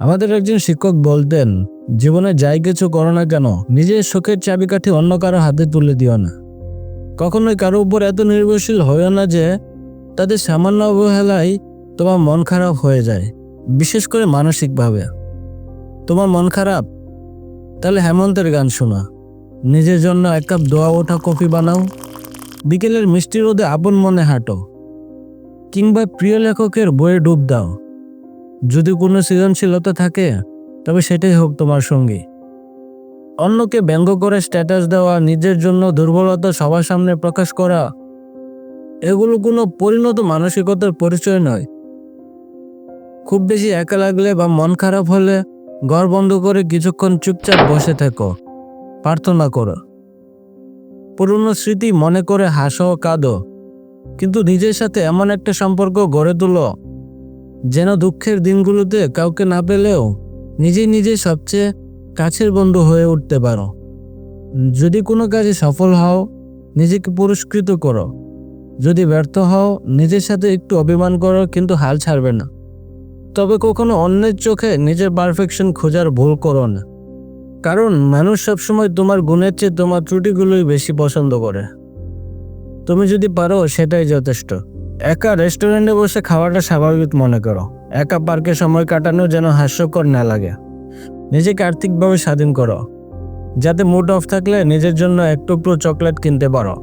আমাদের একজন শিক্ষক বলতেন, জীবনে যাই কিছু করো না কেন, নিজের শোকের চাবিকাঠি অন্য কারও হাতে তুলে দিও না। কখনোই কারও উপর এত নির্ভরশীল হয়েও না যে, তাদের সামান্য অবহেলায় তোমার মন খারাপ হয়ে যায়, বিশেষ করে মানসিকভাবে। তোমার মন খারাপ? তাহলে হেমন্তের গান শোনা। নিজের জন্য এক কাপ দোয়া ওঠা কফি বানাও। বিকেলের মিষ্টি রোদে আপন মনে হাঁটো। কিংবা প্রিয় লেখকের বইয়ে ডুব দাও। যদি কোনো সৃজনশীলতা থাকে, তবে সেটাই হোক তোমার সঙ্গী। অন্যকে ব্যঙ্গ করে স্ট্যাটাস দেওয়া, নিজের জন্য দুর্বলতা সবার সামনে প্রকাশ করা, এগুলো কোনো পরিণত মানসিকতার পরিচয় নয়। খুব বেশি একা লাগলে বা মন খারাপ হলে ঘর বন্ধ করে কিছুক্ষণ চুপচাপ বসে থেকো, প্রার্থনা করো। পুরনো স্মৃতি মনে করে হাসো, কাঁদো, কিন্তু নিজের সাথে এমন একটা সম্পর্ক গড়ে তোলো যেন দুঃখের দিনগুলোতে কাউকে না পেলেও নিজে নিজে সবচেয়ে কাছের বন্ধু হয়ে উঠতে পারো। যদি কোনো কাজে সফল হও, নিজেকে পুরস্কৃত করো। যদি ব্যর্থ হও, নিজের সাথে একটু অভিমান করো, কিন্তু হাল ছাড়বে না। তবে কখনো অন্যের চোখে নিজের পারফেকশন খোঁজার ভুল করো না। কারণ মানুষ সবসময় তোমার গুণের চেয়ে তোমার ত্রুটিগুলোই বেশি পছন্দ করে। তুমি যদি পারো, সেটাই যথেষ্ট। একা রেস্টুরেন্টে বসে খাওয়াটা স্বাভাবিক মনে করো। একা পার্কে সময় কাটানো যেন হাস্যকর না লাগে। নিজেকে আর্থিকভাবে স্বাধীন করো। যাতে মুড অফ থাকলে নিজের জন্য এক টুকরো চকলেট কিনতে পারো।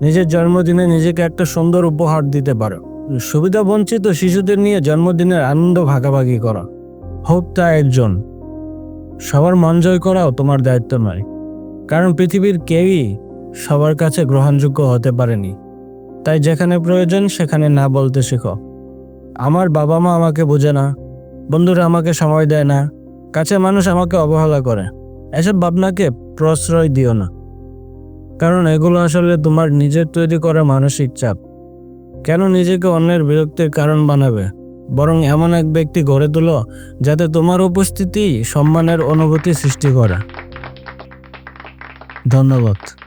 নিজের জন্মদিনে নিজেকে একটা সুন্দর উপহার দিতে পারো। সুবিধা বঞ্চিত শিশুদের নিয়ে জন্মদিনের আনন্দ ভাগাভাগি করো। হোক তা একজন। সবার মন জয় করাও তোমার দায়িত্ব নয়। কারণ পৃথিবীর কেউই সবার কাছে গ্রহণযোগ্য হতে পারেনি। তাই যেখানে প্রয়োজন সেখানে না বলতে শেখো। আমার বাবা মা আমাকে বোঝে না, বন্ধুরা আমাকে সময় দেয় না কাছে মানুষ আমাকে অবহেলা করে। এসব ভাবনাকে প্রশ্রয় দিও না। কারণ এগুলো আসলে তোমার নিজের তৈরি করা মানসিক চাপ। কেন নিজেকে অন্যের বিরক্তির কারণ বানাবে? বরং এমন এক ব্যক্তি গড়ে তোলো যাতে তোমার উপস্থিতি সম্মানের অনুভূতি সৃষ্টি করে। ধন্যবাদ।